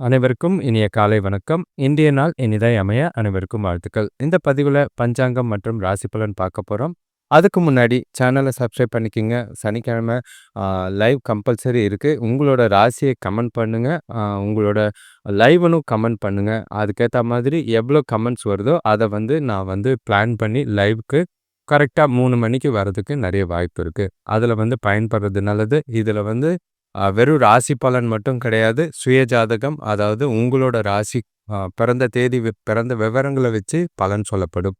அனைவருக்கும் இனிய காலை வணக்கம். இந்திய நாள் இனிதாய் அமைய அனைவருக்கும் வாழ்த்துக்கள். இந்த பதிவில் பஞ்சாங்கம் மற்றும் ராசி பலன் பார்க்க போகிறோம் அதுக்கு முன்னாடி சேனலை சப்ஸ்கிரைப் பண்ணிக்கோங்க சனிக்கிழமை லைவ் கம்பல்சரி இருக்குது உங்களோட ராசியை கமெண்ட் பண்ணுங்கள் உங்களோட லைவனும் கமெண்ட் பண்ணுங்கள் அதுக்கேற்ற மாதிரி எவ்வளோ கமெண்ட்ஸ் வருதோ, அதை வந்து நான் வந்து பிளான் பண்ணி லைவ்க்கு கரெக்டாக மூணு மணிக்கு வரதுக்கு நிறைய வாய்ப்பு இருக்குது அதில் வந்து பயன்படுறது நல்லது. இதில் வந்து வெறும் ராசி பலன் மட்டும் கிடையாது. சுய ஜாதகம் அதாவது உங்களோட ராசி பிறந்த தேதி, பிறந்த விவரங்களை வச்சு பலன் சொல்லப்படும்.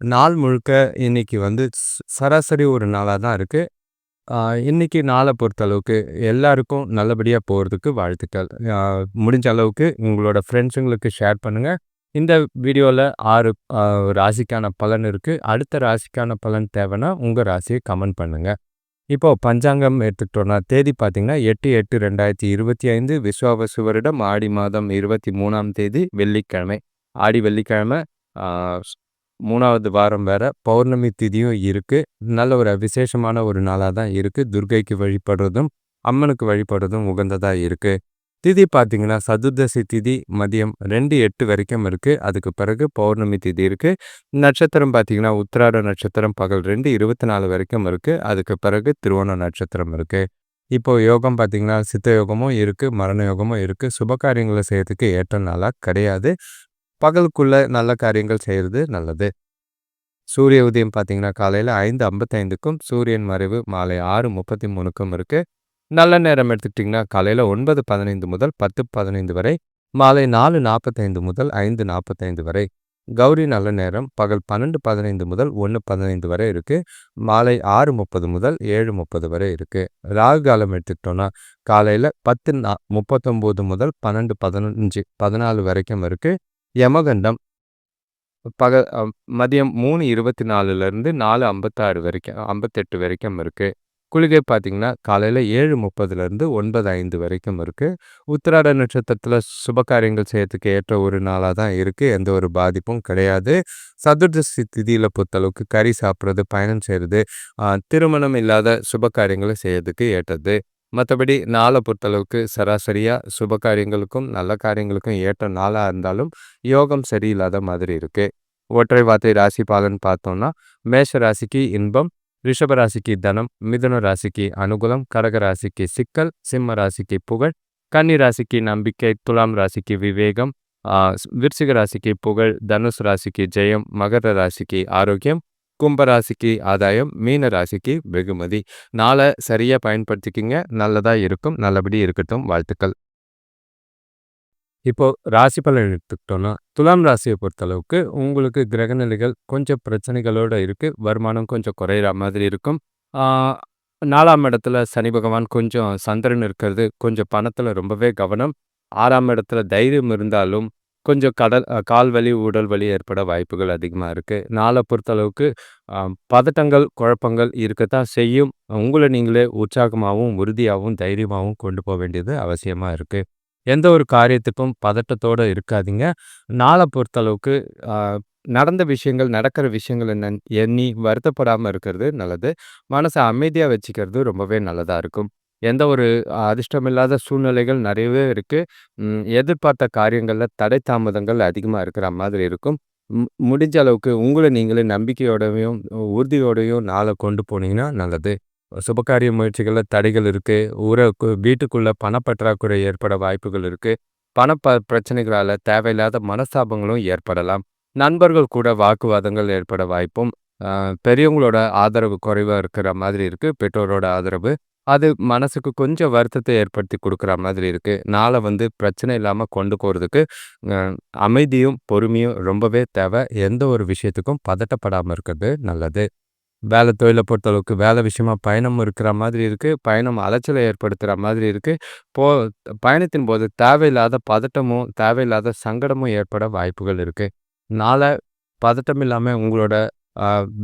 நாள் முழுக்க இன்னைக்கு வந்து சராசரி ஒரு நாளாக தான் இருக்கு. இன்னைக்கு நாளை பொறுத்தளவுக்கு எல்லாருக்கும் நல்லபடியாக போறதுக்கு வாழ்த்துக்கள். முடிஞ்ச அளவுக்கு உங்களோட ஃப்ரெண்ட்ஸுங்களுக்கு ஷேர் பண்ணுங்க. இந்த வீடியோவில் ஆறு ராசிக்கான பலன் இருக்கு. அடுத்த ராசிக்கான பலன் தேவைன்னா, உங்கள் ராசியை கமெண்ட் பண்ணுங்க. இப்போ பஞ்சாங்கம் எடுத்துக்கிட்டோம்னா, தேதி பார்த்தீங்கன்னா 8/8/2025 விஸ்வாவசு வருடம் ஆடி மாதம் 23ஆம் தேதி வெள்ளிக்கிழமை. ஆடி வெள்ளிக்கிழமை மூணாவது வாரம் வேற. பௌர்ணமி திதியும் இருக்குது நல்ல ஒரு விசேஷமான ஒரு நாளாக தான் இருக்குது துர்க்கைக்கு வழிபடுறதும், அம்மனுக்கு வழிபடுறதும் உகந்ததாக இருக்கு. திதி பார்த்தீங்கன்னா, சதுர்தசி திதி மதியம் 2:08 வரைக்கும் இருக்கு. அதுக்கு பிறகு பௌர்ணமி திதி இருக்கு. நட்சத்திரம் பார்த்தீங்கன்னா, உத்திராட நட்சத்திரம் பகல் 2:24 வரைக்கும் இருக்கு. அதுக்கு பிறகு திருவோண நட்சத்திரம் இருக்கு. இப்போ யோகம் பார்த்தீங்கன்னா, சித்த யோகமும் இருக்கு, மரண யோகமும் இருக்கு. சுப காரியங்களை செய்யறதுக்கு ஏற்ற நாளா கிடையாது. பகலுக்குள்ள நல்ல காரியங்கள் செய்கிறது நல்லது. சூரிய உதயம் பார்த்தீங்கன்னா, காலையில 5:55க்கும், சூரியன் மறைவு மாலை 6:33க்கும் இருக்கு. நல்ல நேரம் எடுத்துக்கிட்டிங்கன்னா காலையில் ஒன்பது பதினைந்து முதல் பத்து பதினைந்து வரை மாலை நாலு நாற்பத்தைந்து முதல் ஐந்து நாற்பத்தைந்து வரை. கௌரி நல்ல நேரம் பகல் பன்னெண்டு பதினைந்து முதல் ஒன்று பதினைந்து வரை இருக்குது மாலை ஆறு முப்பது முதல் ஏழு முப்பது வரை இருக்குது ராகு காலம் எடுத்துக்கிட்டோன்னா காலையில் பத்து நா முப்பத்தொம்போது முதல் பன்னெண்டு பதினஞ்சு பதினாலு வரைக்கும் இருக்குது யமகண்டம் பக மதியம் மூணு இருபத்தி நாலுலேருந்து நாலு ஐம்பத்தாறு வரைக்கும் ஐம்பத்தெட்டு வரைக்கும் இருக்குது குளிகை பார்த்தீங்கன்னா, காலையில 7:30லேருந்து 9:05 வரைக்கும் இருக்குது உத்திராட நட்சத்திரத்தில் சுப காரியங்கள் செய்யறதுக்கு ஏற்ற ஒரு நாளாக தான் இருக்குது எந்த ஒரு பாதிப்பும் கிடையாது. சதுர்தசி திதியில் பொறுத்தளவுக்கு கறி சாப்பிட்றது பயணம் செய்கிறது திருமணம் இல்லாத சுபகாரியங்களை செய்யறதுக்கு ஏற்றது. மற்றபடி நாளை பொறுத்தளவுக்கு சராசரியாக சுப காரியங்களுக்கும், நல்ல காரியங்களுக்கும் ஏற்ற நாளாக இருந்தாலும், யோகம் சரியில்லாத மாதிரி இருக்குது ஒற்றை வார்த்தை ராசி பலன் பார்த்தோம்னா, மேஷ ராசிக்கு இன்பம், ரிஷபராசிக்கு தனம், மிதுன ராசிக்கு அனுகூலம், கடக ராசிக்கு சிக்கல், சிம்ம ராசிக்கு புகழ், கன்னி ராசிக்கு நம்பிக்கை, துலாம் ராசிக்கு விவேகம், விருச்சிக ராசிக்கு புகழ், தனுஷ் ராசிக்கு ஜெயம், மகர ராசிக்கு ஆரோக்கியம், கும்பராசிக்கு ஆதாயம், மீன ராசிக்கு வெகுமதி. நாள சரியா பயன்படுத்திக்கிங்க நல்லதா இருக்கும். நல்லபடி இருக்கட்டும். வாழ்த்துக்கள். இப்போது ராசி பலன் எடுத்துக்கிட்டோன்னா துலாம் ராசியை பொறுத்தளவுக்கு உங்களுக்கு கிரக நிலைகள் கொஞ்சம் பிரச்சனைகளோட இருக்குது வருமானம் கொஞ்சம் குறையிற மாதிரி இருக்கும். நாலாம் இடத்துல சனி பகவான் கொஞ்சம் சந்திரன் இருக்கிறது, கொஞ்சம் பணத்தில் ரொம்பவே கவனம். ஆறாம் இடத்துல தைரியம் இருந்தாலும், கொஞ்சம் கடல் கால் வலி, உடல் வலி ஏற்பட வாய்ப்புகள் அதிகமாக இருக்குது நாளை பொறுத்தளவுக்கு பதட்டங்கள், குழப்பங்கள் இருக்கத்தான் செய்யும். உங்களை நீங்களே உற்சாகமாகவும் உறுதியாகவும் தைரியமாகவும் கொண்டு போக வேண்டியது அவசியமாக இருக்குது எந்த ஒரு காரியத்துக்கும் பதட்டத்தோட இருக்காதீங்க. நாளை பொறுத்தளவுக்கு நடந்த விஷயங்கள், நடக்கிற விஷயங்கள் என்ன எண்ணி வருத்தப்படாமல் இருக்கிறது நல்லது. மனசை அமைதியாக வச்சுக்கிறது ரொம்பவே நல்லதாக இருக்கும். எந்த ஒரு அதிர்ஷ்டமில்லாத சூழ்நிலைகள் நிறையவே இருக்குது எதிர்பார்த்த காரியங்களில் தடை தாமதங்கள் அதிகமாக இருக்கிற மாதிரி இருக்கும். முடிஞ்ச அளவுக்கு உங்களை நீங்களே நம்பிக்கையோடயும், உறுதியோடையும் நாளை கொண்டு போனீங்கன்னா நல்லது. சுபகாரிய முயற்சிகளில் தடைகள் இருக்குது உற வீட்டுக்குள்ளே பணப்பற்றாக்குறை ஏற்பட வாய்ப்புகள் இருக்கு. பண ப பிரச்சனைகளால் தேவையில்லாத மனஸ்தாபங்களும் ஏற்படலாம். நண்பர்கள் கூட வாக்குவாதங்கள் ஏற்பட வாய்ப்பும், பெரியவங்களோட ஆதரவு குறைவாக இருக்கிற மாதிரி இருக்கு. பெற்றோரோட ஆதரவு. அது மனசுக்கு கொஞ்சம் வருத்தத்தை ஏற்படுத்தி கொடுக்குற மாதிரி இருக்கு. நாளை வந்து பிரச்சனை இல்லாமல் கொண்டு போகிறதுக்கு அமைதியும், பொறுமையும் ரொம்பவே தேவை. எந்த ஒரு விஷயத்துக்கும் பதட்டப்படாமல் இருக்கிறது நல்லது. வேலை தொழிலை பொறுத்தளவுக்கு வேலை விஷயமா பயணம் இருக்கிற மாதிரி இருக்குது பயணம் அலைச்சலை ஏற்படுத்துகிற மாதிரி இருக்குது போ பயணத்தின் போது தேவையில்லாத பதட்டமும், தேவையில்லாத சங்கடமும் ஏற்பட வாய்ப்புகள் இருக்குது நாளை பதட்டம் இல்லாமல் உங்களோட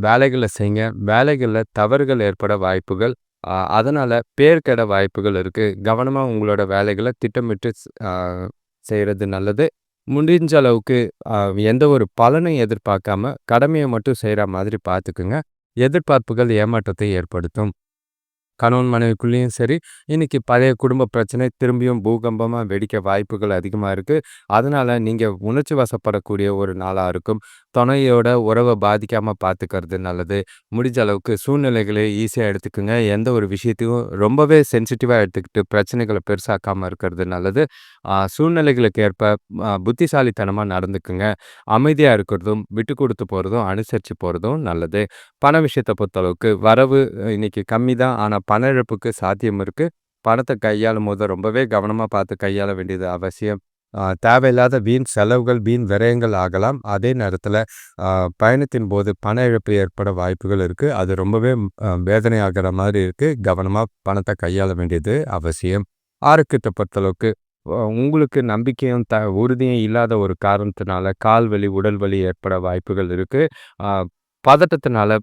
வேலைகளை செய்யுங்க. வேலைகளில் தவறுகள் ஏற்பட வாய்ப்புகள், அதனால் பேர் கெட வாய்ப்புகள் இருக்குது கவனமாக உங்களோட வேலைகளை திட்டமிட்டு செய்கிறது நல்லது. முடிஞ்ச அளவுக்கு எந்த ஒரு பலனையும் எதிர்பார்க்காம, கடமையை மட்டும் செய்கிற மாதிரி பார்த்துக்குங்க. எதிர்பார்ப்புகள் ஏமாற்றத்தை ஏற்படுத்தும். கணவன் மனைவிக்குள்ளேயும் சரி, இன்னைக்கு பழைய குடும்ப பிரச்சனை திரும்பியும் பூகம்பமா வெடிக்க வாய்ப்புகள் அதிகமா இருக்கு. அதனால நீங்க உணர்ச்சி வசப்படக்கூடிய ஒரு நாளா இருக்கும். துணையோட உறவை பாதிக்காமல் பார்த்துக்கிறது நல்லது. முடிஞ்ச அளவுக்கு சூழ்நிலைகளை ஈஸியாக எடுத்துக்குங்க எந்த ஒரு விஷயத்தையும் ரொம்பவே சென்சிட்டிவாக எடுத்துக்கிட்டு பிரச்சனைகளை பெருசாக்காமல் இருக்கிறது நல்லது. சூழ்நிலைகளுக்கு ஏற்ப புத்திசாலித்தனமாக நடந்துக்குங்க. அமைதியாக இருக்கிறதும், விட்டு கொடுத்து போகிறதும் அனுசரித்து போகிறதும் நல்லது. பண விஷயத்தை பொறுத்தளவுக்கு வரவு இன்றைக்கி கம்மி தான். ஆனால் பண இழப்புக்கு சாத்தியம் இருக்குது பணத்தை கையாளும் போது ரொம்பவே கவனமாக பார்த்து கையாள வேண்டியது அவசியம். தேவையில்லாத வீண் செலவுகள், வீண் விரயங்கள் ஆகலாம். அதே நேரத்தில் பயணத்தின் போது பண இழப்பு ஏற்பட வாய்ப்புகள் இருக்குது அது ரொம்பவே வேதனை வேதனையாகிற மாதிரி இருக்குது கவனமாக பணத்தை கையாள வேண்டியது அவசியம். ஆரோக்கியத்தை பொறுத்தளவுக்கு உங்களுக்கு நம்பிக்கையும், த உறுதியும் இல்லாத ஒரு காரணத்தினால கால் வலி, உடல் வலி ஏற்பட வாய்ப்புகள் இருக்குது பதட்டத்தினால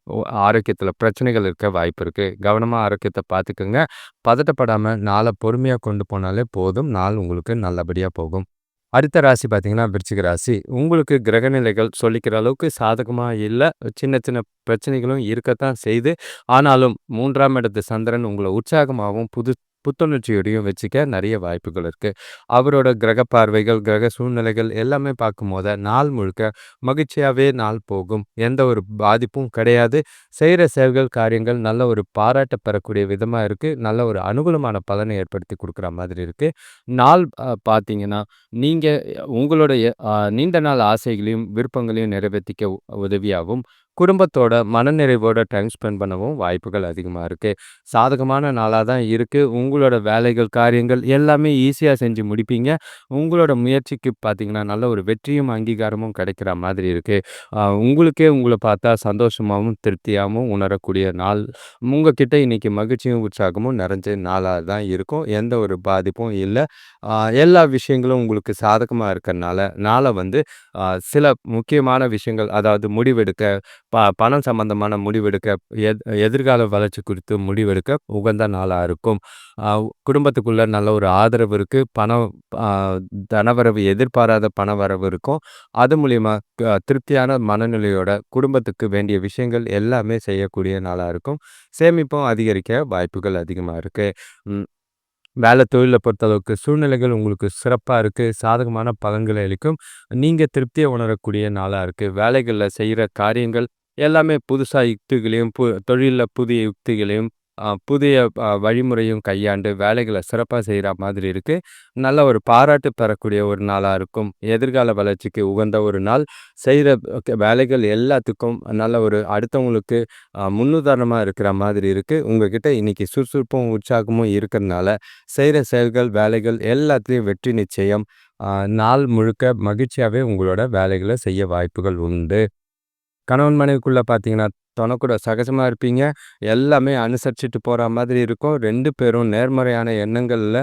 ஆரோக்கியத்தில் பிரச்சனைகள் இருக்க வாய்ப்பு இருக்குது கவனமாக ஆரோக்கியத்தை பார்த்துக்கோங்க பதட்டப்படாமல் நாளை பொறுமையாக கொண்டு போனாலே போதும். நாள் உங்களுக்கு நல்லபடியாக போகும். அடுத்த ராசி பார்த்தீங்கன்னா, விருச்சிக ராசி. உங்களுக்கு கிரகநிலைகள் சொல்லிக்கிற அளவுக்கு சாதகமாக இல்லை சின்ன சின்ன பிரச்சனைகளும் இருக்கத்தான் செய்து ஆனாலும் மூன்றாம் இடத்து சந்திரன் உங்களை உற்சாகமாகவும் புது புத்துணர்ச்சியோடையும் வச்சுக்க நிறைய வாய்ப்புகள் இருக்குது அவரோட கிரக பார்வைகள், கிரக சூழ்நிலைகள் எல்லாமே பார்க்கும்போது நாள் முழுக்க மகிழ்ச்சியாகவே நாள் போகும். எந்த ஒரு பாதிப்பும் கிடையாது. செய்கிற செயல்கள், காரியங்கள் நல்ல ஒரு பாராட்ட பெறக்கூடிய விதமாக இருக்குது நல்ல ஒரு அனுகூலமான பலனை ஏற்படுத்தி கொடுக்குற மாதிரி இருக்குது நாள் பார்த்தீங்கன்னா, நீங்கள் உங்களுடைய நீண்ட நாள் ஆசைகளையும், விருப்பங்களையும் நிறைவேற்றிக்க உதவியாகவும் குடும்பத்தோட மனநிறைவோட டைம் ஸ்பெண்ட் பண்ணவும் வாய்ப்புகள் அதிகமாக இருக்கு. சாதகமான நாளாக தான் இருக்கு. உங்களோட வேலைகள், காரியங்கள் எல்லாமே ஈஸியாக செஞ்சு முடிப்பீங்க. உங்களோட முயற்சிக்கு பார்த்தீங்கன்னா, நல்ல ஒரு வெற்றியும், அங்கீகாரமும் கிடைக்கிற மாதிரி இருக்கு. உங்களுக்கே உங்களை பார்த்தா சந்தோஷமாகவும் திருப்தியாகவும் உணரக்கூடிய நாள். உங்ககிட்ட இன்னைக்கு மகிழ்ச்சியும், உற்சாகமும் நிறைஞ்ச நாளாக தான் இருக்கும். எந்த ஒரு பாதிப்பும் இல்லை எல்லா விஷயங்களும் உங்களுக்கு சாதகமாக இருக்கிறனால நாளை வந்து சில முக்கியமான விஷயங்கள் அதாவது முடிவெடுக்க, ப பணம் சம்பந்தமான முடிவெடுக்க, எத் எதிர்கால வளர்ச்சி குறித்து முடிவெடுக்க உகந்த நாளாக இருக்கும். குடும்பத்துக்குள்ளே குடும்பத்துக்குள்ள நல்ல ஒரு ஆதரவு இருக்கு. பணம் தனவரவு எதிர்பாராத பண வரவு இருக்கும். அது மூலியமா க திருப்தியான மனநிலையோட குடும்பத்துக்கு வேண்டிய விஷயங்கள் எல்லாமே செய்யக்கூடிய நாளாக இருக்கும். சேமிப்பும் அதிகரிக்க வாய்ப்புகள் அதிகமாக இருக்கு. வேலை தொழிலை பொறுத்தளவுக்கு சூழ்நிலைகள் உங்களுக்கு சிறப்பாக இருக்குது சாதகமான பலன்களை அளிக்கும். நீங்கள் திருப்தியை உணரக்கூடிய நாளாக இருக்குது வேலைகளில் செய்கிற காரியங்கள் எல்லாமே புதுசாக யுக்திகளையும், பு தொழிலில் புதிய யுக்திகளையும், புதிய வழிமுறையும் கையாண்டு வேலைகளை சிறப்பாக செய்கிற மாதிரி இருக்குது நல்ல ஒரு பாராட்டு பெறக்கூடிய ஒரு நாளாக இருக்கும். எதிர்கால வளர்ச்சிக்கு உகந்த ஒரு நாள். செய்கிற வேலைகள் எல்லாத்துக்கும் நல்ல ஒரு அடுத்தவங்களுக்கு முன்னுதாரணமாக இருக்கிற மாதிரி இருக்குது உங்ககிட்ட இன்னைக்கு சுறுசுறுப்பும், உற்சாகமும் இருக்கிறனால செய்கிற செயல்கள், வேலைகள் எல்லாத்துலேயும் வெற்றி நிச்சயம். நாள் முழுக்க மகிழ்ச்சியாகவே உங்களோட வேலைகளை செய்ய வாய்ப்புகள் உண்டு. கணவன் மனைவிக்குள்ள பார்த்தீங்கன்னா, தனக்கூட சகஜமாக இருப்பீங்க. எல்லாமே அனுசரிச்சுட்டு போகிற மாதிரி இருக்கும். ரெண்டு பேரும் நேர்மறையான எண்ணங்களில்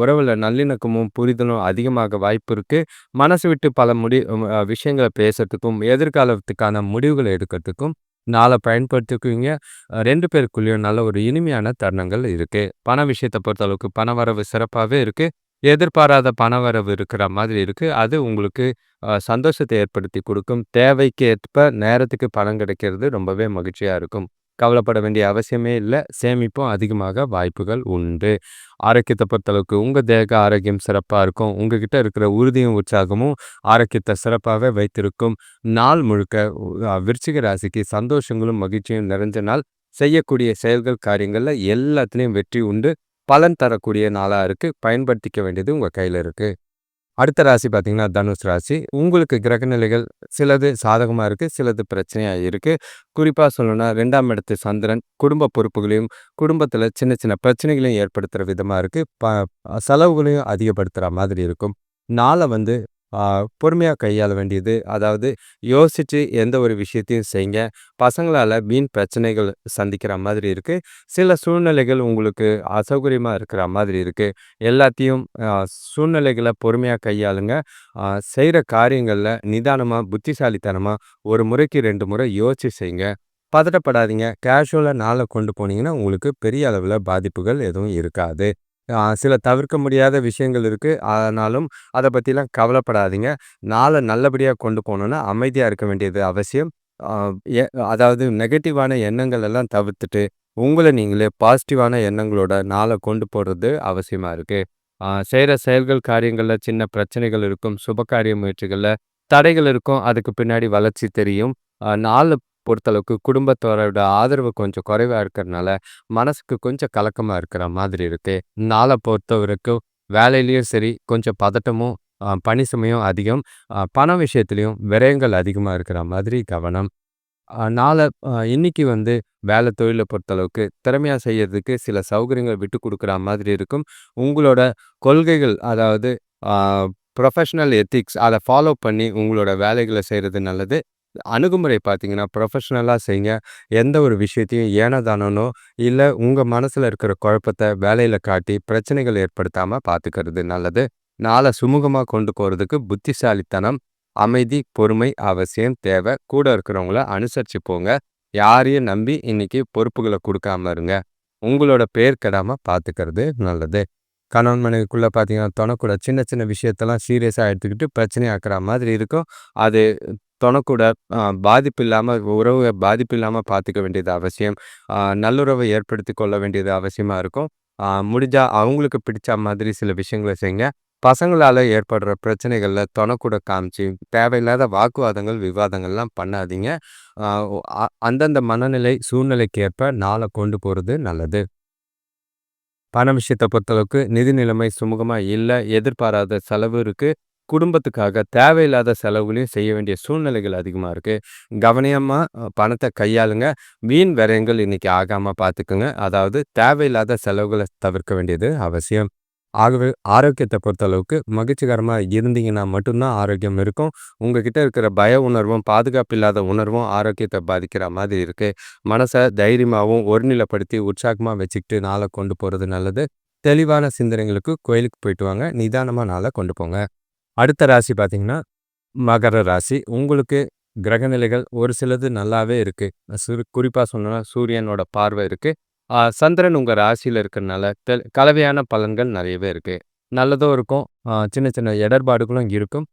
உறவில் நல்லிணக்கமும், புரிதலும் அதிகமாக வாய்ப்பு இருக்குது மனசு விட்டு பல முடி விஷயங்களை பேசுறதுக்கும் எதிர்காலத்துக்கான முடிவுகளை எடுக்கிறதுக்கும் நாளை பயன்படுத்திக்குவீங்க. ரெண்டு பேருக்குள்ளேயும் நல்ல ஒரு இனிமையான தருணங்கள் இருக்குது பண விஷயத்தை பொறுத்தளவுக்கு பணவரவு சிறப்பாகவே இருக்குது எதிர்பாராத பணவரவு இருக்கிற மாதிரி இருக்குது அது உங்களுக்கு சந்தோஷத்தை ஏற்படுத்தி கொடுக்கும் தேவைக்கு ஏற்ப நேரத்துக்கு பணம் கிடைக்கிறது ரொம்பவே மகிழ்ச்சியாக இருக்கும். கவலைப்பட வேண்டிய அவசியமே இல்லை சேமிப்பும் அதிகமாக வாய்ப்புகள் உண்டு. ஆரோக்கியத்தை பொறுத்தளவுக்கு உங்கள் தேக ஆரோக்கியம் சிறப்பாக இருக்கும். உங்ககிட்ட இருக்கிற உறுதியும், உற்சாகமும் ஆரோக்கியத்தை சிறப்பாகவே வைத்திருக்கும். நாள் முழுக்க விருச்சிக ராசிக்கு சந்தோஷங்களும், மகிழ்ச்சியும் நிறைஞ்ச நாள். செய்யக்கூடிய செயல்கள், காரியங்களில் எல்லாத்துலேயும் வெற்றி உண்டு. பலன் தரக்கூடிய நாளா இருக்கு. பயன்படுத்திக்க வேண்டியது உங்க கையில இருக்கு. அடுத்த ராசி பார்த்திங்கன்னா தனுஷ் ராசி. உங்களுக்கு கிரகநிலைகள் சிலது சாதகமா இருக்கு. சிலது பிரச்சனையா இருக்கு. குறிப்பா சொல்லணும்னா ரெண்டாம் இடத்து சந்திரன் குடும்ப பொறுப்புகளையும், குடும்பத்தில் சின்ன சின்ன பிரச்சனைகளையும் ஏற்படுத்துற விதமா இருக்கு. ப செலவுகளையும் அதிகப்படுத்துகிற மாதிரி இருக்கும். நாள வந்து பொறுமையாக கையாள வேண்டியது. அதாவது யோசிச்சு எந்த ஒரு விஷயத்தையும் செய்ங்க. பசங்களால் வீண் பிரச்சனைகள் சந்திக்கிற மாதிரி இருக்குது சில சூழ்நிலைகள் உங்களுக்கு அசௌகரியமாக இருக்கிற மாதிரி இருக்குது எல்லாத்தையும் சூழ்நிலைகளை பொறுமையாக கையாளுங்க. செய்கிற காரியங்களில் நிதானமாக புத்திசாலித்தனமாக ஒரு முறைக்கு ரெண்டு முறை யோசிச்சு செய்ங்க. பதட்டப்படாதீங்க. கேஷுவலாக நாளை கொண்டு போனீங்கன்னா, உங்களுக்கு பெரிய அளவில் பாதிப்புகள் எதுவும் இருக்காது. சில தவிர்க்க முடியாத விஷயங்கள் இருக்குது ஆனாலும் அதை பற்றிலாம் கவலைப்படாதீங்க. நாளை நல்லபடியாக கொண்டு போகணுன்னா அமைதியாக இருக்க வேண்டியது அவசியம். எ அதாவது நெகட்டிவான எண்ணங்கள் எல்லாம் தவிர்த்துட்டு, உங்களை நீங்களே பாசிட்டிவான எண்ணங்களோட நாளை கொண்டு போகிறது அவசியமாக இருக்குது செய்கிற செயல்கள் காரியங்களில் சின்ன பிரச்சனைகள் இருக்கும். சுபகாரிய முயற்சிகளில் தடைகள் இருக்கும். அதுக்கு பின்னாடி வளர்ச்சி தெரியும். நாலு பொறுத்தளவுக்கு குடும்பத்தோரோட ஆதரவு கொஞ்சம் குறைவாக இருக்கிறதுனால மனசுக்கு கொஞ்சம் கலக்கமாக இருக்கிற மாதிரி இருக்குது நாளை பொறுத்த வரைக்கும் வேலையிலையும் சரி கொஞ்சம் பதட்டமும் பணி சுமையும் அதிகம். பண விஷயத்துலையும் விரயங்கள் அதிகமாக இருக்கிற மாதிரி கவனம். நாளை இன்னைக்கு வந்து வேலை தொழிலை பொறுத்தளவுக்கு திறமையாக செய்யறதுக்கு சில சௌகரியங்கள் விட்டு கொடுக்குற மாதிரி இருக்கும். உங்களோட கொள்கைகள் அதாவது ப்ரொஃபஷ்னல் எத்திக்ஸ் அதை ஃபாலோ பண்ணி உங்களோட வேலைகளை செய்கிறது நல்லது. அணுகுமுறை பார்த்தீங்கன்னா ப்ரொஃபஷ்னலாக செய்யுங்க எந்த ஒரு விஷயத்தையும் ஏனதானோ இல்லை உங்கள் மனசில் இருக்கிற குழப்பத்தை வேலையில் காட்டி பிரச்சனைகள் ஏற்படுத்தாமல் பார்த்துக்கிறது நல்லது. நாளை சுமூகமாக கொண்டு போகிறதுக்கு புத்திசாலித்தனம் அமைதி பொறுமை அவசியம் தேவை. கூட இருக்கிறவங்கள அனுசரித்து போங்க. யாரையும் நம்பி இன்னைக்கு பொறுப்புகளை கொடுக்காம இருங்க. உங்களோட பேர் கெடாமல் பார்த்துக்கிறது நல்லது. கணவன் மனைவிக்குள்ளே பார்த்தீங்கன்னா தொணக்கூட சின்ன சின்ன விஷயத்தெல்லாம் சீரியஸாக எடுத்துக்கிட்டு பிரச்சனையாக்குற மாதிரி இருக்கும். அது தனக்கூட பாதிப்பு இல்லாமல் உறவு பாதிப்பு இல்லாமல் பார்த்துக்க வேண்டியது அவசியம். நல்லுறவை ஏற்படுத்தி கொள்ள வேண்டியது அவசியமாக இருக்கும். முடிஞ்சால் அவங்களுக்கு பிடிச்ச மாதிரி சில விஷயங்களை செய்யுங்க பசங்களால் ஏற்படுற பிரச்சனைகளில் தொணக்கூட காமிச்சு தேவையில்லாத வாக்குவாதங்கள் விவாதங்கள்லாம் பண்ணாதீங்க. அந்தந்த மனநிலை சூழ்நிலைக்கு ஏற்ப நாளை கொண்டு போகிறது நல்லது. பண விஷயத்தை பொறுத்தளவுக்கு நிதி நிலைமை சுமூகமாக இல்லை எதிர்பாராத செலவு இருக்குது குடும்பத்துக்காக தேவையில்லாத செலவுகளையும் செய்ய வேண்டிய சூழ்நிலைகள் அதிகமாக இருக்குது கவனியமாக பணத்தை கையாளுங்க. வீண் விரயங்கள் இன்றைக்கி ஆகாமல் பார்த்துக்குங்க அதாவது தேவையில்லாத செலவுகளை தவிர்க்க வேண்டியது அவசியம். ஆகவே ஆரோக்கியத்தை பொறுத்தளவுக்கு மகிழ்ச்சிகரமாக இருந்தீங்கன்னா மட்டும்தான் ஆரோக்கியம் இருக்கும். உங்ககிட்ட இருக்கிற பய உணர்வும் பாதுகாப்பு இல்லாத உணர்வும் ஆரோக்கியத்தை பாதிக்கிற மாதிரி இருக்குது மனசை தைரியமாகவும் ஒருநிலைப்படுத்தி உற்சாகமாக வச்சுக்கிட்டு நாளை கொண்டு போகிறது நல்லது. தெளிவான சிந்தனைகளுக்கு கோயிலுக்கு போயிட்டு வாங்க. நிதானமாக நாளை கொண்டு போங்க. அடுத்த ராசி பார்த்திங்கன்னா மகர ராசி. உங்களுக்கு கிரகநிலைகள் ஒரு சிலது நல்லாவே இருக்குது சிறு குறிப்பாக சொன்னால் சூரியனோட பார்வை இருக்குது சந்திரன் உங்கள் ராசியில் இருக்கிறனால தெ கலவையான பலன்கள் நிறையவே இருக்குது நல்லதும் இருக்கும். சின்ன சின்ன இடர்பாடுகளும் இருக்கும்.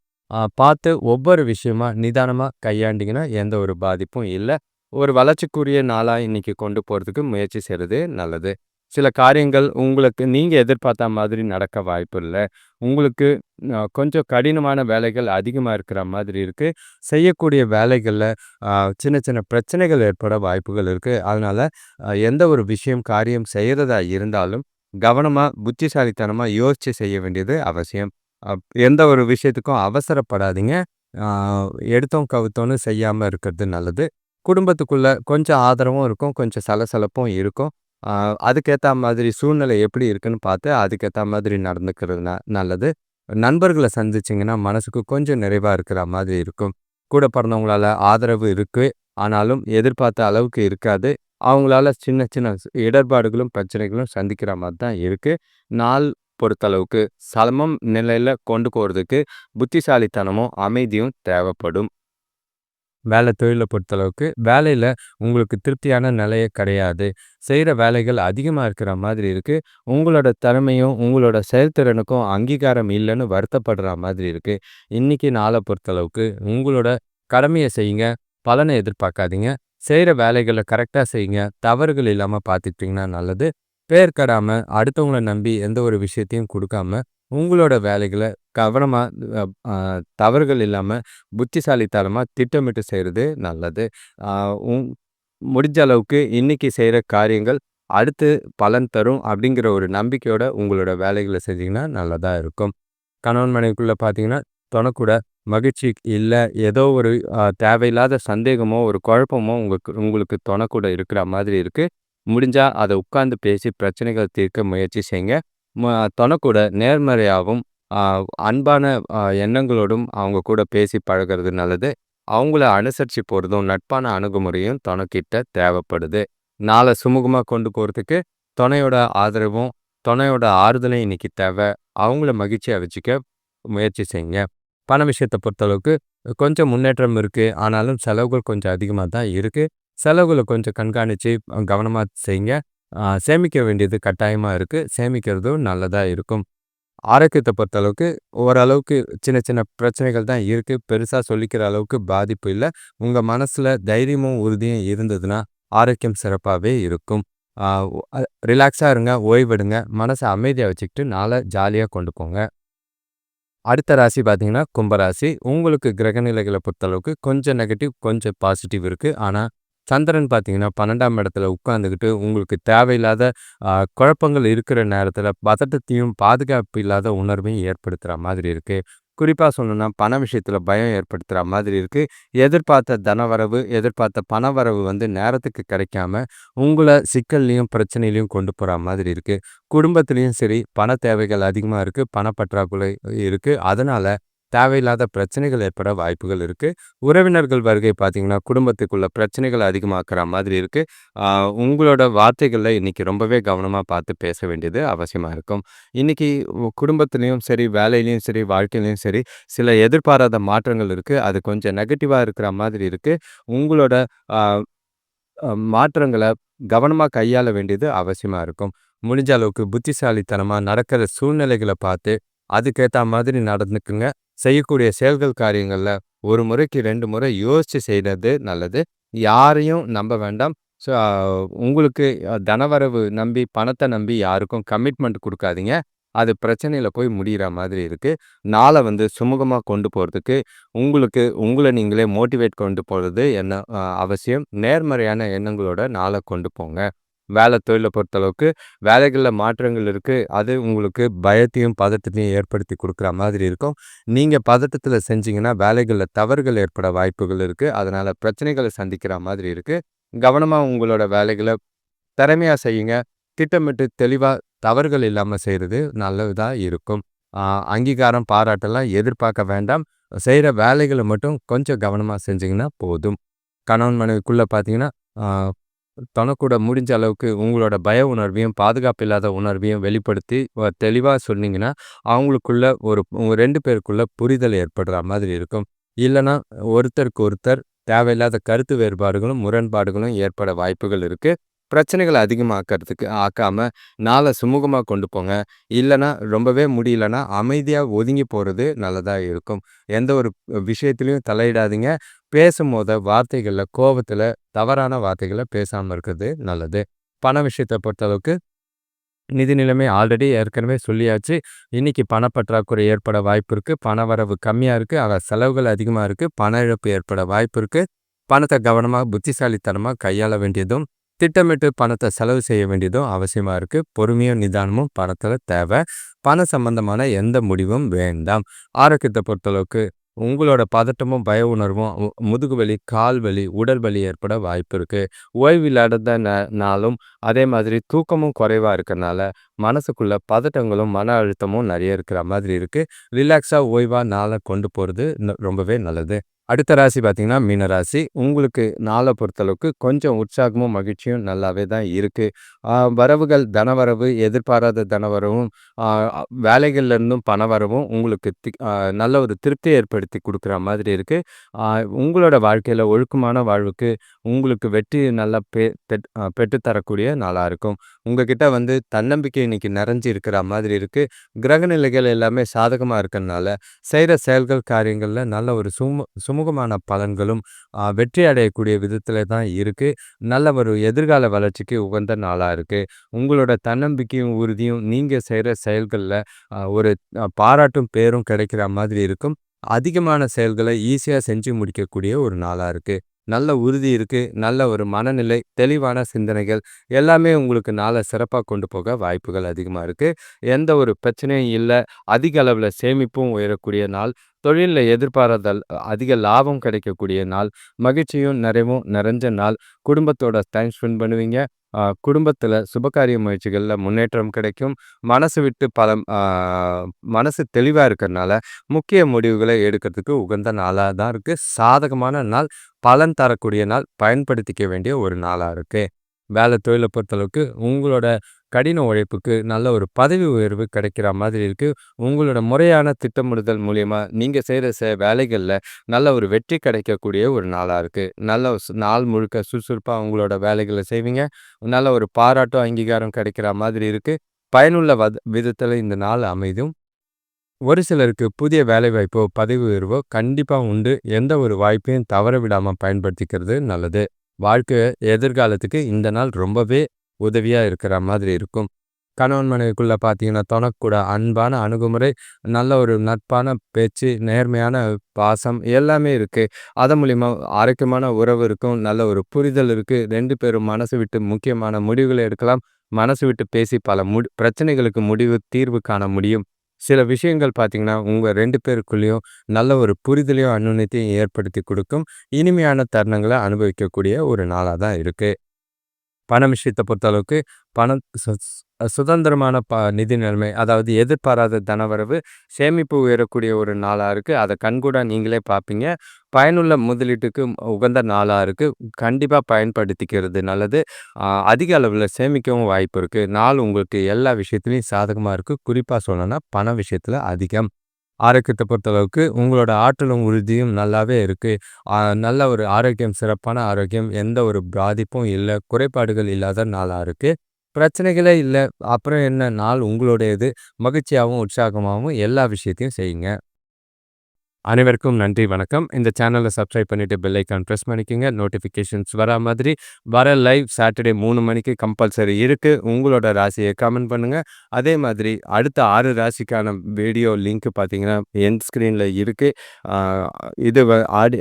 பார்த்து ஒவ்வொரு விஷயமா நிதானமாக கையாண்டிங்கன்னா எந்த ஒரு பாதிப்பும் இல்லை. ஒரு வளர்ச்சிக்குரிய நாளாக இன்னைக்கு கொண்டு போகிறதுக்கு முயற்சி செய்கிறது நல்லது. சில காரியங்கள் உங்களுக்கு நீங்கள் எதிர்பார்த்த மாதிரி நடக்க வாய்ப்பு இல்லை. உங்களுக்கு கொஞ்சம் கடினமான வேலைகள் அதிகமாக இருக்கிற மாதிரி இருக்குது செய்யக்கூடிய வேலைகளில் சின்ன சின்ன பிரச்சனைகள் ஏற்பட வாய்ப்புகள் இருக்குது அதனால் எந்த ஒரு விஷயம் காரியம் செய்கிறதா இருந்தாலும் கவனமாக புத்திசாலித்தனமாக யோசித்து செய்ய வேண்டியது அவசியம். எந்த ஒரு விஷயத்துக்கும் அவசரப்படாதீங்க. எடுத்தோம் கவுத்தோன்னு செய்யாமல் இருக்கிறது நல்லது. குடும்பத்துக்குள்ளே கொஞ்சம் ஆதரவும் இருக்கும் கொஞ்சம் சலசலப்பும் இருக்கும். அதுக்கேற்ற மாதிரி சூழ்நிலை எப்படி இருக்குன்னு பார்த்து அதுக்கேற்ற மாதிரி நடந்துக்கிறது ந நல்லது. நண்பர்களை சந்திச்சிங்கன்னா மனசுக்கு கொஞ்சம் நிறைவாக இருக்கிற மாதிரி இருக்கும். கூட பிறந்தவங்களால ஆதரவு இருக்குது ஆனாலும் எதிர்பார்த்த அளவுக்கு இருக்காது. அவங்களால சின்ன சின்ன இடர்பாடுகளும் பிரச்சனைகளும் சந்திக்கிற மாதிரி தான் இருக்குது நாள் பொறுத்தளவுக்கு சமம் நிலையில் கொண்டு போகிறதுக்கு புத்திசாலித்தனமும் அமைதியும் தேவைப்படும். வேலை தொழிலை பொறுத்தளவுக்கு வேலையில் உங்களுக்கு திருப்தியான நிலையே கிடையாது. செய்கிற வேலைகள் அதிகமாக இருக்கிற மாதிரி இருக்குது உங்களோட திறமையும் உங்களோட செயல்திறனுக்கும் அங்கீகாரம் இல்லைன்னு வருத்தப்படுற மாதிரி இருக்குது இன்றைக்கி நாளை பொறுத்தளவுக்கு உங்களோட கடமையை செய்யுங்க பலனை எதிர்பார்க்காதீங்க. செய்கிற வேலைகளை கரெக்டாக செய்யுங்க தவறுகள் இல்லாமல் பார்த்துக்கிட்டிங்கன்னா நல்லது. பேர் கடாமல் அடுத்தவங்கள நம்பி எந்த ஒரு விஷயத்தையும் கொடுக்காம உங்களோட வேலைகளை கவனமாக தவறுகள் இல்லாமல் புத்திசாலித்தனமாக திட்டமிட்டு செய்கிறது நல்லது. முடிஞ்ச அளவுக்கு இன்னைக்கு செய்கிற காரியங்கள் அடுத்து பலன் தரும் அப்படிங்கிற ஒரு நம்பிக்கையோட உங்களோட வேலைகளை செஞ்சிங்கன்னா நல்லதாக இருக்கும். கணவன் மனைவிக்குள்ளே பார்த்தீங்கன்னா தொணக்கூட மகிழ்ச்சி இல்லை ஏதோ ஒரு தேவையில்லாத சந்தேகமோ ஒரு குழப்பமோ உங்களுக்கு உங்களுக்கு தொணக்கூட இருக்கிற மாதிரி இருக்குது முடிஞ்சால் அதை உட்காந்து பேசி பிரச்சனைகளை தீர்க்க முயற்சி செய்யுங்க தனக்கூட நேர்மறையாகவும் அன்பான எண்ணங்களோடும் அவங்க கூட பேசி பழகிறது நல்லது. அவங்கள அனுசரித்து போகிறதும் நட்பான அணுகுமுறையும் துணைக்கிட்ட தேவைப்படுது. நாளை சுமூகமாக கொண்டு போகிறதுக்கு துணையோட ஆதரவும் துணையோட ஆறுதலையும் இன்னைக்கு தேவை. அவங்கள மகிழ்ச்சியாக வச்சுக்க முயற்சி செய்யுங்க. பண விஷயத்தை பொறுத்தளவுக்கு கொஞ்சம் முன்னேற்றம் இருக்குது ஆனாலும் செலவுகள் கொஞ்சம் அதிகமாக தான் இருக்குது செலவுகளை கொஞ்சம் கண்காணித்து கவனமாக செய்யுங்க. சேமிக்க வேண்டியது கட்டாயமாக இருக்குது சேமிக்கிறதும் நல்லதாக இருக்கும். ஆரோக்கியத்தை பொறுத்தளவுக்கு ஓரளவுக்கு சின்ன சின்ன பிரச்சனைகள் தான் இருக்குது பெருசாக சொல்லிக்கிற அளவுக்கு பாதிப்பு இல்லை. உங்கள் மனசில் தைரியமும் உறுதியும் இருந்ததுன்னா ஆரோக்கியம் சிறப்பாகவே இருக்கும். ரிலாக்ஸாக இருங்க ஓய்வெடுங்க. மனசை அமைதியாக வச்சுக்கிட்டு நாளை ஜாலியாக கொண்டு போங்க அடுத்த ராசி பார்த்தீங்கன்னா கும்பராசி. உங்களுக்கு கிரகநிலைகளை பொறுத்தளவுக்கு கொஞ்சம் நெகட்டிவ் கொஞ்சம் பாசிட்டிவ் இருக்குது ஆனால் சந்திரன் பார்த்தீங்கன்னா பன்னெண்டாம் இடத்துல உட்காந்துக்கிட்டு உங்களுக்கு தேவையில்லாத குழப்பங்கள் இருக்கிற நேரத்தில் பதட்டத்தையும் பாதுகாப்பு இல்லாத உணர்வையும் ஏற்படுத்துகிற மாதிரி இருக்குது குறிப்பாக சொல்லணும்னா பண விஷயத்தில் பயம் ஏற்படுத்துகிற மாதிரி இருக்குது எதிர்பார்த்த தனவரவு எதிர்பார்த்த பணவரவு வந்து நேரத்துக்கு கிடைக்காம உங்களை சிக்கல்லையும் பிரச்சனையிலையும் கொண்டு போகிற மாதிரி இருக்குது குடும்பத்துலேயும் சரி பண தேவைகள் அதிகமாக இருக்குது பணப்பற்றாக்குறை இருக்குது அதனால் தேவையில்லாத பிரச்சனைகள் ஏற்பட வாய்ப்புகள் இருக்குது உறவினர்கள் வருகை பார்த்திங்கன்னா குடும்பத்துக்குள்ள பிரச்சனைகள் அதிகமாக்குற மாதிரி இருக்குது உங்களோட வார்த்தைகளில் இன்றைக்கி ரொம்பவே கவனமாக பார்த்து பேச வேண்டியது அவசியமாக இருக்கும். இன்றைக்கி குடும்பத்துலேயும் சரி வேலையிலையும் சரி வாழ்க்கையிலையும் சரி சில எதிர்பாராத மாற்றங்கள் இருக்குது அது கொஞ்சம் நெகட்டிவாக இருக்கிற மாதிரி இருக்குது உங்களோட மாற்றங்களை கவனமாக கையாள வேண்டியது அவசியமாக இருக்கும். முடிஞ்ச அளவுக்கு புத்திசாலித்தனமாக நடக்கிற சூழ்நிலைகளை பார்த்து அதுக்கேற்ற மாதிரி நடந்துக்குங்க. செய்யக்கூடிய செயல்கள் காரியங்களில் ஒரு முறைக்கு ரெண்டு முறை யோசித்து செய்கிறது நல்லது. யாரையும் நம்ப வேண்டாம். ஸோ உங்களுக்கு தனவரவு நம்பி பணத்தை நம்பி யாருக்கும் கமிட்மெண்ட் கொடுக்காதீங்க. அது பிரச்சனையில் போய் முடிகிற மாதிரி இருக்குது நாளை வந்து சுமூகமாக கொண்டு போகிறதுக்கு உங்களுக்கு உங்களை நீங்களே மோட்டிவேட் கொண்டு போகிறது என்ன அவசியம். நேர்மறையான எண்ணங்களோட நாளை கொண்டு போங்க. வேலை தொழிலை பொறுத்தளவுக்கு வேலைகளில் மாற்றங்கள் இருக்குது அது உங்களுக்கு பயத்தையும் பதட்டத்தையும் ஏற்படுத்தி கொடுக்குற மாதிரி இருக்கும். நீங்கள் பதட்டத்தில் செஞ்சீங்கன்னா வேலைகளில் தவறுகள் ஏற்பட வாய்ப்புகள் இருக்குது அதனால் பிரச்சனைகளை சந்திக்கிற மாதிரி இருக்குது கவனமாக உங்களோட வேலைகளை திறமையாக செய்யுங்க. திட்டமிட்டு தெளிவாக தவறுகள் இல்லாமல் செய்கிறது நல்லதாக இருக்கும். அங்கீகாரம் பாராட்டெல்லாம் எதிர்பார்க்க வேண்டாம். செய்கிற வேலைகளை மட்டும் கொஞ்சம் கவனமாக செஞ்சிங்கன்னா போதும். கணவன் மனைவிக்குள்ளே பார்த்தீங்கன்னா தனக்கூட முடிஞ்ச அளவுக்கு உங்களோட பய உணர்வையும் பாதுகாப்பு இல்லாத உணர்வையும் வெளிப்படுத்தி தெளிவாக சொன்னீங்கன்னா அவங்களுக்குள்ள ஒரு ரெண்டு பேருக்குள்ள புரிதல் ஏற்படுற மாதிரி இருக்கும். இல்லைன்னா ஒருத்தருக்கு ஒருத்தர் தேவையில்லாத கருத்து வேறுபாடுகளும் முரண்பாடுகளும் ஏற்பட வாய்ப்புகள் இருக்குது பிரச்சனைகளை அதிகமாக்கிறதுக்கு ஆக்காமல் நாளை சுமூகமாக கொண்டு போங்க. இல்லைன்னா ரொம்பவே முடியலன்னா அமைதியாக ஒதுங்கி போகிறது நல்லதாக இருக்கும். எந்த ஒரு விஷயத்துலையும் தலையிடாதீங்க. பேசும்போது வார்த்தைகளில் கோபத்தில் தவறான வார்த்தைகளை பேசாமல் இருக்கிறது நல்லது. பண விஷயத்தை பொறுத்தளவுக்கு நிதி நிலைமை ஆல்ரெடி ஏற்கனவே சொல்லியாச்சு. இன்றைக்கி பணப்பற்றாக்குறை ஏற்பட வாய்ப்பு இருக்குது பண வரவு கம்மியாக இருக்குது ஆக செலவுகள் அதிகமாக இருக்குது பண இழப்பு ஏற்பட வாய்ப்பு இருக்குது பணத்தை கவனமாக புத்திசாலித்தனமாக கையாள வேண்டியதும் திட்டமிட்டு பணத்தை செலவு செய்ய வேண்டியதும் அவசியமாக இருக்குது பொறுமையும் நிதானமும் பணத்தில் தேவை. பண சம்பந்தமான எந்த முடிவும் வேண்டாம். ஆரோக்கியத்தை பொறுத்தளவுக்கு உங்களோட பதட்டமும் பய உணர்வும் முதுகு வலி கால் வலி உடல் வலி ஏற்பட வாய்ப்பு இருக்குது ஓய்வு இல்லாத நாளும் அதே மாதிரி தூக்கமும் குறைவாக இருக்கிறனால மனசுக்குள்ள பதட்டங்களும் மன அழுத்தமும் நிறைய இருக்கிற மாதிரி இருக்குது ரிலாக்ஸாக ஓய்வாக நாளை கொண்டு போகிறது ரொம்பவே நல்லது. அடுத்த ராசி பார்த்தீங்கன்னா மீனராசி உங்களுக்கு நாளை பொறுத்தளவுக்கு கொஞ்சம் உற்சாகமும் மகிழ்ச்சியும் நல்லாவே தான் இருக்குது வரவுகள் தனவரவு எதிர்பாராத தனவரவும் வேலைகள்லேருந்தும் பணவரவும் உங்களுக்கு நல்ல ஒரு திருப்தி ஏற்படுத்தி கொடுக்குற மாதிரி இருக்குது உங்களோட வாழ்க்கையில் ஒழுக்கமான வாழ்வுக்கு உங்களுக்கு வெற்றி நல்லா பெ பெற்றுத்தரக்கூடிய நாளாக இருக்கும். உங்ககிட்ட வந்து தன்னம்பிக்கை இன்னைக்கு நிறைஞ்சி இருக்கிற மாதிரி இருக்குது கிரகநிலைகள் எல்லாமே சாதகமாக இருக்கிறதுனால செய்கிற செயல்கள் காரியங்களில் நல்ல ஒரு சும சும சுமூகமான பலன்களும் வெற்றி அடையக்கூடிய விதத்தில் தான் இருக்குது நல்ல ஒரு எதிர்கால வளர்ச்சிக்கு உகந்த நாளாக இருக்குது உங்களோட தன்னம்பிக்கையும் உறுதியும் நீங்கள் செய்கிற செயல்களில் ஒரு பாராட்டும் பேரும் கிடைக்கிற மாதிரி இருக்கும். அதிகமான செயல்களை ஈஸியாக செஞ்சு முடிக்கக்கூடிய ஒரு நாளாக இருக்குது நல்ல உறுதி இருக்குது நல்ல ஒரு மனநிலை தெளிவான சிந்தனைகள் எல்லாமே உங்களுக்கு நாளை சிறப்பாக கொண்டு போக வாய்ப்புகள் அதிகமாக இருக்குது எந்த ஒரு பிரச்சனையும் இல்லை. அதிக அளவில் சேமிப்பும் உயரக்கூடிய நாள். தொழிலில் எதிர்பாராத அதிக லாபம் கிடைக்கக்கூடிய நாள். மகிழ்ச்சியும் நிறைவும் நிறைஞ்ச நாள். குடும்பத்தோட டைம் ஸ்பெண்ட் பண்ணுவீங்க. குடும்பத்தில் சுபகாரிய முயற்சிகளில் முன்னேற்றம் கிடைக்கும். மனசு விட்டு பல மனசு தெளிவாக இருக்கிறனால முக்கிய முடிவுகளை எடுக்கிறதுக்கு உகந்த நாளாக தான் இருக்குது சாதகமான நாள் பலன் தரக்கூடிய நாள் பயன்படுத்திக்க வேண்டிய ஒரு நாளாக இருக்குது வேலை தொழிலை பொறுத்தளவுக்கு உங்களோட கடின உழைப்புக்கு நல்ல ஒரு பதவி உயர்வு கிடைக்கிற மாதிரி இருக்குது உங்களோட முறையான திட்டமிடுதல் மூலயமா நீங்கள் செய்கிற ச வேலைகளில் நல்ல ஒரு வெற்றி கிடைக்கக்கூடிய ஒரு நாளாக இருக்குது நல்ல நாள் முழுக்க சுறுசுறுப்பாக உங்களோட வேலைகளை செய்வீங்க. நல்ல ஒரு பாராட்டும் அங்கீகாரம் கிடைக்கிற மாதிரி இருக்குது பயனுள்ள வத விதத்தில் இந்த நாள் அமைதும் ஒரு சிலருக்கு புதிய வேலைவாய்ப்போ பதவி உயர்வோ கண்டிப்பாக உண்டு. எந்த ஒரு வாய்ப்பையும் தவற விடாமல் பயன்படுத்திக்கிறது நல்லது. வாழ்க்கை எதிர்காலத்துக்கு இந்த நாள் ரொம்பவே உதவியாக இருக்கிற மாதிரி இருக்கும். கணவன் மனைவிக்குள்ளே பார்த்தீங்கன்னா தொணக்கூட அன்பான அணுகுமுறை நல்ல ஒரு நட்பான பேச்சு நேர்மையான பாசம் எல்லாமே இருக்குது அதன் மூலிமா ஆரோக்கியமான உறவு இருக்கும் நல்ல ஒரு புரிதல் இருக்குது ரெண்டு பேரும் மனசு விட்டு முக்கியமான முடிவுகளை எடுக்கலாம். மனசு விட்டு பேசி பல முடி பிரச்சனைகளுக்கு முடிவு தீர்வு காண முடியும். சில விஷயங்கள் பார்த்தீங்கன்னா உங்கள் ரெண்டு பேருக்குள்ளேயும் நல்ல ஒரு புரிதலையும் அனுநியத்தையும் ஏற்படுத்தி கொடுக்கும். இனிமையான தருணங்களை அனுபவிக்கக்கூடிய ஒரு நாளாக தான் இருக்குது பண விஷயத்தை பொறுத்தளவுக்கு பணம் சுதந்திரமான ப நிதி நிலைமை அதாவது எதிர்பாராத தனவரவு சேமிப்பு உயரக்கூடிய ஒரு நாளாக இருக்குது அதை கண்கூட நீங்களே பார்ப்பீங்க பயனுள்ள முதலீட்டுக்கு உகந்த நாளாக இருக்குது கண்டிப்பாக பயன்படுத்திக்கிறது நல்லது. அதிக அளவில் சேமிக்கவும் வாய்ப்பு இருக்குது நாள் உங்களுக்கு எல்லா விஷயத்துலையும் சாதகமாக இருக்குது குறிப்பாக சொல்லணும்னா பண விஷயத்தில் அதிகம். ஆரோக்கியத்தை பொறுத்தளவுக்கு உங்களோட ஆற்றலும் உறுதியும் நல்லாவே இருக்குது நல்ல ஒரு ஆரோக்கியம் சிறப்பான ஆரோக்கியம் எந்த ஒரு பாதிப்பும் இல்லை குறைபாடுகள் இல்லாத நாளாக இருக்குது பிரச்சனைகளே இல்லை அப்புறம் என்ன? நாள் உங்களுடையது. மகிழ்ச்சியாகவும் உற்சாகமாகவும் எல்லா விஷயத்தையும் செய்யுங்க. அனைவருக்கும் நன்றி வணக்கம். இந்த சேனலை சப்ஸ்கிரைப் பண்ணிவிட்டு பெல் ஐக்கான் ப்ரெஸ் பண்ணிக்கோங்க. நோட்டிஃபிகேஷன்ஸ் வரா மாதிரி வர லைவ் சாட்டர்டே மூணு மணிக்கு கம்பல்சரி இருக்குது உங்களோட ராசியை கமெண்ட் பண்ணுங்கள் அதே மாதிரி அடுத்த ஆறு ராசிக்கான வீடியோ லிங்க் பார்த்தீங்கன்னா என் ஸ்க்ரீனில் இருக்குது இது ஆடி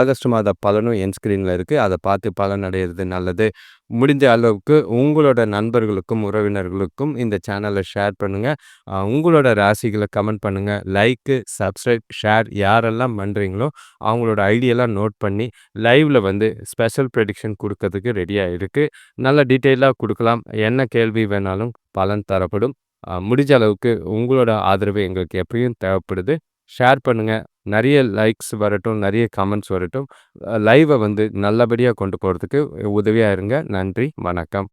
ஆகஸ்ட் மாத பலனும் என் ஸ்க்ரீனில் இருக்குது அதை பார்த்து பலன் அடையிறது நல்லது. முடிஞ்ச அளவுக்கு உங்களோட நண்பர்களுக்கும் உறவினர்களுக்கும் இந்த சேனலை ஷேர் பண்ணுங்கள் உங்களோட ராசிகளை கமெண்ட் பண்ணுங்கள் லைக்கு சப்ஸ்கிரைப் ஷேர் யாரெல்லாம் பண்ணுறீங்களோ அவங்களோட ஐடியெல்லாம் நோட் பண்ணி லைவில் வந்து ஸ்பெஷல் ப்ரெடிக்ஷன் கொடுக்கறதுக்கு ரெடியாக இருக்குது நல்ல டீட்டெயிலாக கொடுக்கலாம். என்ன கேள்வி வேணாலும் பலன் தரப்படும். முடிஞ்ச அளவுக்கு உங்களோட ஆதரவு எங்களுக்கு எப்பயும் தேவைப்படுது. ஷேர் பண்ணுங்கள் நிறைய லைக்ஸ் வரட்டும் நிறைய கமெண்ட்ஸ் வரட்டும். லைவை வந்து நல்லபடியாக கொண்டு போகிறதுக்கு உதவியாக இருங்க. நன்றி வணக்கம்.